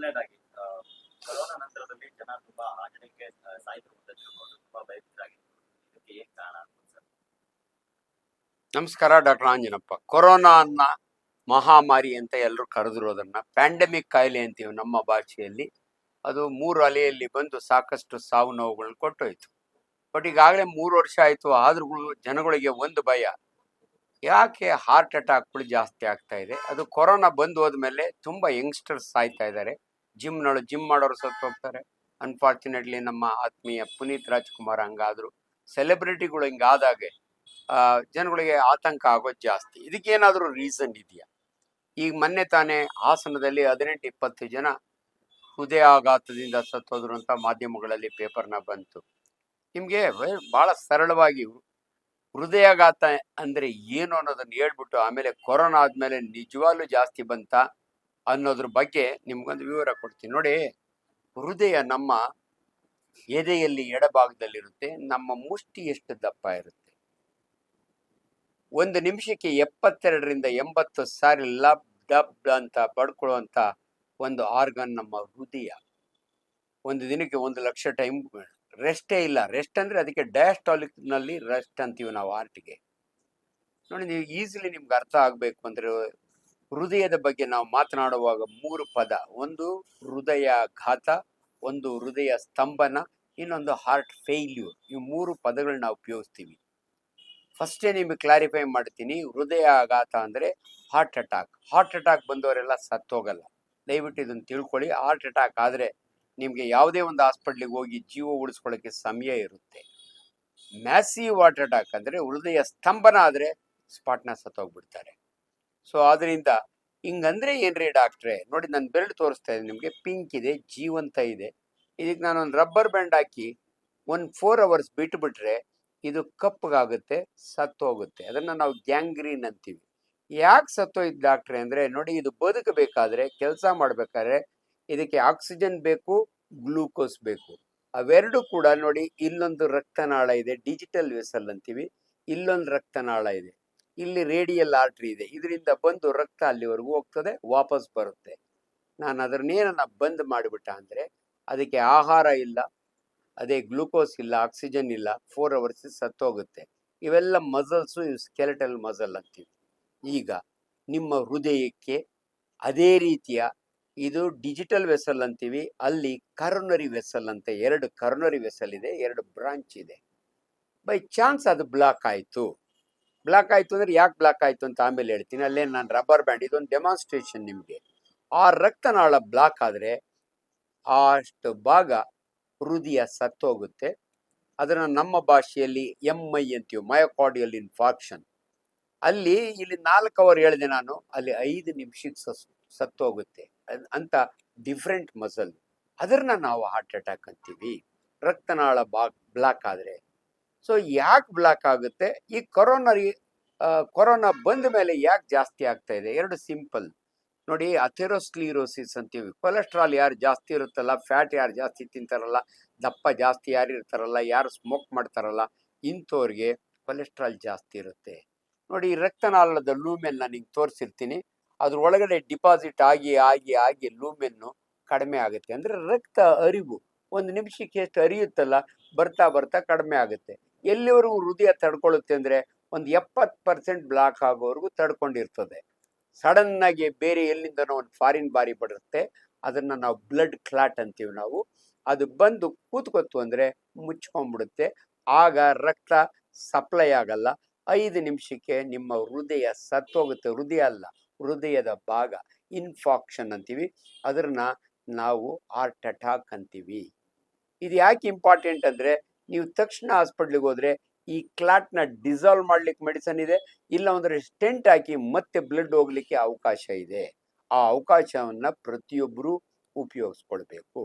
ಮೊದಲನೇದಾಗಿ ಕೊರೋನಾ ನಂತರದಲ್ಲಿ ಜನ ತುಂಬಾ ಆಚರಣೆಗೆ ತಿಳ್ಕೊಂಡು ತುಂಬಾ ಭಯಭೀತರಾಗಿದ್ರು. ಇದಕ್ಕೆ ಏನ್ ಕಾರಣ ನಮಸ್ಕಾರ ಡಾಕ್ಟರ್ ಆಂಜನಪ್ಪ. ಕೊರೋನಾ ಅನ್ನ ಮಹಾಮಾರಿ ಅಂತ ಎಲ್ಲರೂ ಕರೆದಿರೋದನ್ನ ಪ್ಯಾಂಡಮಿಕ್ ಕಾಯಿಲೆ ಅಂತೀವಿ ನಮ್ಮ ಭಾಷೆಯಲ್ಲಿ. ಅದು ಮೂರು ಅಲೆಯಲ್ಲಿ ಬಂದು ಸಾಕಷ್ಟು ಸಾವು ನೋವುಗಳನ್ನ ಕೊಟ್ಟೋಯ್ತು. ಬಟ್ ಈಗಾಗಲೇ ಮೂರು ವರ್ಷ ಆಯ್ತು, ಆದ್ರೂ ಜನಗಳಿಗೆ ಒಂದು ಭಯ. ಯಾಕೆ ಹಾರ್ಟ್ ಅಟ್ಯಾಕ್ಗಳು ಜಾಸ್ತಿ ಆಗ್ತಾ ಇದೆ? ಅದು ಕೊರೋನಾ ಬಂದು ಹೋದ್ಮೇಲೆ ತುಂಬಾ ಯಂಗ್ಸ್ಟರ್ಸ್ ಸಾಯ್ತಾ ಇದ್ದಾರೆ. ಜಿಮ್ನೊಳಗೆ, ಜಿಮ್ ಮಾಡೋರು ಸತ್ತು ಹೋಗ್ತಾರೆ. ಅನ್ಫಾರ್ಚುನೇಟ್ಲಿ ನಮ್ಮ ಆತ್ಮೀಯ ಪುನೀತ್ ರಾಜ್ಕುಮಾರ್ ಹಂಗಾದ್ರು. ಸೆಲೆಬ್ರಿಟಿಗಳು ಹಿಂಗಾದಾಗೆ ಜನಗಳಿಗೆ ಆತಂಕ ಆಗೋದು ಜಾಸ್ತಿ. ಇದಕ್ಕೇನಾದ್ರೂ ರೀಸನ್ ಇದೆಯಾ? ಈಗ ಮೊನ್ನೆ ತಾನೇ ಹಾಸನದಲ್ಲಿ ಹದಿನೆಂಟು, ಇಪ್ಪತ್ತು ಜನ ಹೃದಯಾಘಾತದಿಂದ ಸತ್ತೋದ್ರು ಅಂತ ಮಾಧ್ಯಮಗಳಲ್ಲಿ ಪೇಪರ್ನ ಬಂತು. ನಿಮಗೆ ಬಹಳ ಸರಳವಾಗಿ ಹೃದಯಾಘಾತ ಅಂದ್ರೆ ಏನು ಅನ್ನೋದನ್ನ ಹೇಳ್ಬಿಟ್ಟು ಆಮೇಲೆ ಕೊರೋನಾ ಆದಮೇಲೆ ನಿಜವಾಗ್ಲೂ ಜಾಸ್ತಿ ಬಂತ? ಅನ್ನೋದ್ರ ಬಗ್ಗೆ ನಿಮ್ಗೊಂದು ವಿವರ ಕೊಡ್ತೀನಿ. ನೋಡಿ, ಹೃದಯ ನಮ್ಮ ಎದೆಯಲ್ಲಿ ಎಡಭಾಗದಲ್ಲಿರುತ್ತೆ, ನಮ್ಮ ಮುಷ್ಟಿ ಎಷ್ಟು ದಪ್ಪ ಇರುತ್ತೆ. ಒಂದು ನಿಮಿಷಕ್ಕೆ ಎಪ್ಪತ್ತೆರಡರಿಂದ ಎಂಬತ್ತು ಸಾರಿ ಲಬ್ ಡಬ್ ಅಂತ ಪಡ್ಕೊಳ್ಳುವಂಥ ಒಂದು ಆರ್ಗನ್ ನಮ್ಮ ಹೃದಯ. ಒಂದು ದಿನಕ್ಕೆ ಒಂದು ಲಕ್ಷ ಟೈಮ್ ರೆಸ್ಟೇ ಇಲ್ಲ. ರೆಸ್ಟ್ ಅಂದ್ರೆ ಅದಕ್ಕೆ ಡಯಾಸ್ಟಾಲಿಕ್ನಲ್ಲಿ ರೆಸ್ಟ್ ಅಂತೀವಿ ನಾವು ಆರ್ಟಿಗೆ. ನೋಡಿ, ನೀವು ಈಸಿಲಿ ನಿಮ್ಗೆ ಅರ್ಥ ಆಗ್ಬೇಕು ಅಂದ್ರೆ ಹೃದಯದ ಬಗ್ಗೆ ನಾವು ಮಾತನಾಡುವಾಗ ಮೂರು ಪದ. ಒಂದು ಹೃದಯಾಘಾತ, ಒಂದು ಹೃದಯ ಸ್ತಂಭನ, ಇನ್ನೊಂದು ಹಾರ್ಟ್ ಫೇಲ್ಯೂರ್ ಈ ಮೂರು ಪದಗಳನ್ನ ನಾವು ಉಪಯೋಗಿಸ್ತೀವಿ. ಫಸ್ಟೇ ನಿಮಗೆ ಕ್ಲಾರಿಫೈ ಮಾಡ್ತೀನಿ. ಹೃದಯಾಘಾತ ಅಂದ್ರೆ ಹಾರ್ಟ್ ಅಟ್ಯಾಕ್ ಹಾರ್ಟ್ ಅಟ್ಯಾಕ್ ಬಂದವರೆಲ್ಲ ಸತ್ತೋಗಲ್ಲ. ದಯವಿಟ್ಟು ಇದನ್ನು ತಿಳ್ಕೊಳ್ಳಿ. ಹಾರ್ಟ್ ಅಟ್ಯಾಕ್ ಆದ್ರೆ ನಿಮಗೆ ಯಾವುದೇ ಒಂದು ಹಾಸ್ಪಿಟ್ಲಿಗೆ ಹೋಗಿ ಜೀವ ಉಳಿಸ್ಕೊಳ್ಳೋಕ್ಕೆ ಸಮಯ ಇರುತ್ತೆ. ಮ್ಯಾಸಿವ್ ಹಾರ್ಟ್ ಅಟ್ಯಾಕ್ ಅಂದ್ರೆ ಹೃದಯ ಸ್ತಂಭನ ಆದ್ರೆ ಸ್ಪಾಟ್ನ ಸತ್ತೋಗ್ಬಿಡ್ತಾರೆ. ಸೊ ಆದ್ರಿಂದ ಹಿಂಗಂದ್ರೆ ಏನ್ರಿ ಡಾಕ್ಟ್ರೆ ನೋಡಿ ನಾನು ಬೆರಳು ತೋರಿಸ್ತಾ ಇದೆ ನಿಮಗೆ. ಪಿಂಕ್ ಇದೆ, ಜೀವಂತ ಇದೆ. ಇದಕ್ಕೆ ನಾನು ಒಂದು ರಬ್ಬರ್ ಬ್ಯಾಂಡ್ ಹಾಕಿ ಒಂದು ಫೋರ್ ಅವರ್ಸ್ ಬಿಟ್ಬಿಟ್ರೆ ಇದು ಕಪ್ಪಗಾಗುತ್ತೆ, ಸತ್ತೋಗುತ್ತೆ. ಅದನ್ನ ನಾವು ಗ್ಯಾಂಗ್ರೀನ್ ಅಂತೀವಿ. ಯಾಕೆ ಸತ್ತೋಯ್ತು ಡಾಕ್ಟ್ರೆ ಅಂದ್ರೆ, ನೋಡಿ ಇದು ಬದುಕಬೇಕಾದ್ರೆ, ಕೆಲಸ ಮಾಡ್ಬೇಕಾದ್ರೆ ಇದಕ್ಕೆ ಆಕ್ಸಿಜನ್ ಬೇಕು ಗ್ಲೂಕೋಸ್ ಬೇಕು. ಅವೆರಡು ಕೂಡ ನೋಡಿ ಇಲ್ಲೊಂದು ರಕ್ತನಾಳ ಇದೆ ಡಿಜಿಟಲ್ ವೆಸಲ್ ಅಂತೀವಿ. ಇಲ್ಲೊಂದು ರಕ್ತನಾಳ ಇದೆ. ಇಲ್ಲಿ ರೇಡಿಯಲ್ ಆರ್ಟ್ರಿ ಇದೆ. ಇದರಿಂದ ಬಂದು ರಕ್ತ ಅಲ್ಲಿವರೆಗೂ ಹೋಗ್ತದೆ, ವಾಪಸ್ ಬರುತ್ತೆ. ನಾನು ಅದನ್ನೇನನ್ನ ಬಂದ್ ಮಾಡಿಬಿಟ್ಟ ಅಂದರೆ, ಅದಕ್ಕೆ ಆಹಾರ ಇಲ್ಲ, ಅದೇ ಗ್ಲೂಕೋಸ್ ಇಲ್ಲ, ಆಕ್ಸಿಜನ್ ಇಲ್ಲ ಫೋರ್ ಅವರ್ಸ್ ಸತ್ತೋಗುತ್ತೆ. ಇವೆಲ್ಲ ಮಸಲ್ಸು ಸ್ಕೆಲೆಟಲ್ ಮಸಲ್ ಅಂತೀವಿ. ಈಗ ನಿಮ್ಮ ಹೃದಯಕ್ಕೆ ಅದೇ ರೀತಿಯ ಇದು ಡಿಜಿಟಲ್ ವೆಸಲ್ ಅಂತೀವಿ. ಅಲ್ಲಿ ಕರ್ನರಿ ವೆಸಲ್ ಅಂತ ಎರಡು ಕರ್ನರಿ ವೆಸಲ್ ಇದೆ, ಎರಡು ಬ್ರಾಂಚ್ ಇದೆ. ಬೈ ಚಾನ್ಸ್ ಅದು ಬ್ಲಾಕ್ ಆಯಿತು. ಬ್ಲಾಕ್ ಆಯಿತು ಅಂದ್ರೆ ಯಾಕೆ ಬ್ಲಾಕ್ ಆಯಿತು ಅಂತ ಆಮೇಲೆ ಹೇಳ್ತೀನಿ. ಅಲ್ಲೇ ನಾನು ರಬ್ಬರ್ ಬ್ಯಾಂಡ್ ಇದೊಂದು ಡೆಮಾನ್ಸ್ಟ್ರೇಷನ್ ನಿಮಗೆ. ಆ ರಕ್ತನಾಳ ಬ್ಲಾಕ್ ಆದರೆ ಅಷ್ಟು ಭಾಗ ಹೃದಯ ಸತ್ತೋಗುತ್ತೆ. ಅದನ್ನು ನಮ್ಮ ಭಾಷೆಯಲ್ಲಿ ಎಂ ಐ ಅಂತೀವಿ ಮಯೋಕಾರ್ಡಿಯಲ್ ಇನ್ಫಾರ್ಕ್ಷನ್ ಅಲ್ಲಿ ಇಲ್ಲಿ ನಾಲ್ಕು ಅವರ್ ಹೇಳಿದೆ ನಾನು, ಅಲ್ಲಿ ಐದು ನಿಮಿಷಕ್ಕೆ ಸಸ್, ಸತ್ತೋಗುತ್ತೆ. ಅಂತ ಡಿಫ್ರೆಂಟ್ ಮಸಲ್ ಅದನ್ನ ನಾವು ಹಾರ್ಟ್ ಅಟ್ಯಾಕ್ ಅಂತೀವಿ. ರಕ್ತನಾಳ ಬಾ ಬ್ಲಾಕ್ ಆದರೆ. ಸೊ ಯಾಕೆ ಬ್ಲಾಕ್ ಆಗುತ್ತೆ? ಈ ಕೊರೋನಾ ಕೊರೋನಾ ಬಂದ ಮೇಲೆ ಯಾಕೆ ಜಾಸ್ತಿ ಆಗ್ತಾ ಇದೆ? ಎರಡು ಸಿಂಪಲ್ ನೋಡಿ ಅಥೆರೋಸ್ಕ್ಲಿರೋಸಿಸ್ ಅಂತೀವಿ. ಕೊಲೆಸ್ಟ್ರಾಲ್ ಯಾರು ಜಾಸ್ತಿ ಇರುತ್ತಲ್ಲ ಫ್ಯಾಟ್ ಯಾರು ಜಾಸ್ತಿ ತಿಂತಾರಲ್ಲ, ದಪ್ಪ ಜಾಸ್ತಿ ಯಾರು ಇರ್ತಾರಲ್ಲ, ಯಾರು ಸ್ಮೋಕ್ ಮಾಡ್ತಾರಲ್ಲ ಇಂಥವ್ರಿಗೆ ಕೊಲೆಸ್ಟ್ರಾಲ್ ಜಾಸ್ತಿ ಇರುತ್ತೆ. ನೋಡಿ ರಕ್ತನಾಳದ ಲೂಮೆನ್ ನಾನು ನಿಂಗೆ ತೋರಿಸಿರ್ತೀನಿ. ಅದ್ರ ಒಳಗಡೆ ಡಿಪಾಸಿಟ್ ಆಗಿ ಆಗಿ ಆಗಿ ಲೂಮೆನ್ನು ಕಡಿಮೆ ಆಗುತ್ತೆ. ಅಂದರೆ ರಕ್ತ ಅರಿವು ಒಂದು ನಿಮಿಷಕ್ಕೆ ಎಷ್ಟು ಅರಿಯುತ್ತಲ್ಲ ಬರ್ತಾ ಬರ್ತಾ ಕಡಿಮೆ ಆಗುತ್ತೆ. ಎಲ್ಲಿವರೆಗೂ ಹೃದಯ ತಡ್ಕೊಳ್ಳುತ್ತೆ ಅಂದ್ರೆ ಒಂದು ಎಪ್ಪತ್ತು ಪರ್ಸೆಂಟ್ ಬ್ಲಾಕ್ ಆಗೋವರೆಗೂ ತಡ್ಕೊಂಡಿರ್ತದೆ. ಸಡನ್ ಆಗಿ ಬೇರೆ ಎಲ್ಲಿಂದನೋ ಒಂದು ಫಾರಿನ್ ಬಾರಿ ಬರುತ್ತೆ. ಅದನ್ನ ನಾವು ಬ್ಲಡ್ ಕ್ಲಾಟ್ ಅಂತೀವಿ ನಾವು. ಅದು ಬಂದು ಕೂತ್ಕೊತ್ತು ಅಂದ್ರೆ ಮುಚ್ಕೊಂಡ್ಬಿಡುತ್ತೆ ಆಗ ರಕ್ತ ಸಪ್ಲೈ ಆಗಲ್ಲ. ಐದು ನಿಮಿಷಕ್ಕೆ ನಿಮ್ಮ ಹೃದಯ ಸತ್ತೋಗುತ್ತೆ. ಹೃದಯ ಅಲ್ಲ, ಹೃದಯದ ಭಾಗ. ಇನ್ಫಾಕ್ಷನ್ ಅಂತೀವಿ. ಅದನ್ನ ನಾವು ಹಾರ್ಟ್ ಅಟ್ಯಾಕ್ ಅಂತೀವಿ. ಇದು ಯಾಕೆ ಇಂಪಾರ್ಟೆಂಟ್ ಅಂದ್ರೆ ನೀವು ತಕ್ಷಣ ಹಾಸ್ಪಿಟ್ಲಿಗೆ ಹೋದ್ರೆ ಈ ಕ್ಲಾಟ್ನ ಡಿಸಾಲ್ವ್ ಮಾಡ್ಲಿಕ್ಕೆ ಮೆಡಿಸನ್ ಇದೆ ಇಲ್ಲ ಅಂದ್ರೆ ಸ್ಟೆಂಟ್ ಹಾಕಿ ಮತ್ತೆ ಬ್ಲಡ್ ಹೋಗ್ಲಿಕ್ಕೆ ಅವಕಾಶ ಇದೆ. ಆ ಅವಕಾಶವನ್ನ ಪ್ರತಿಯೊಬ್ಬರು ಉಪಯೋಗಿಸ್ಕೊಳ್ಬೇಕು.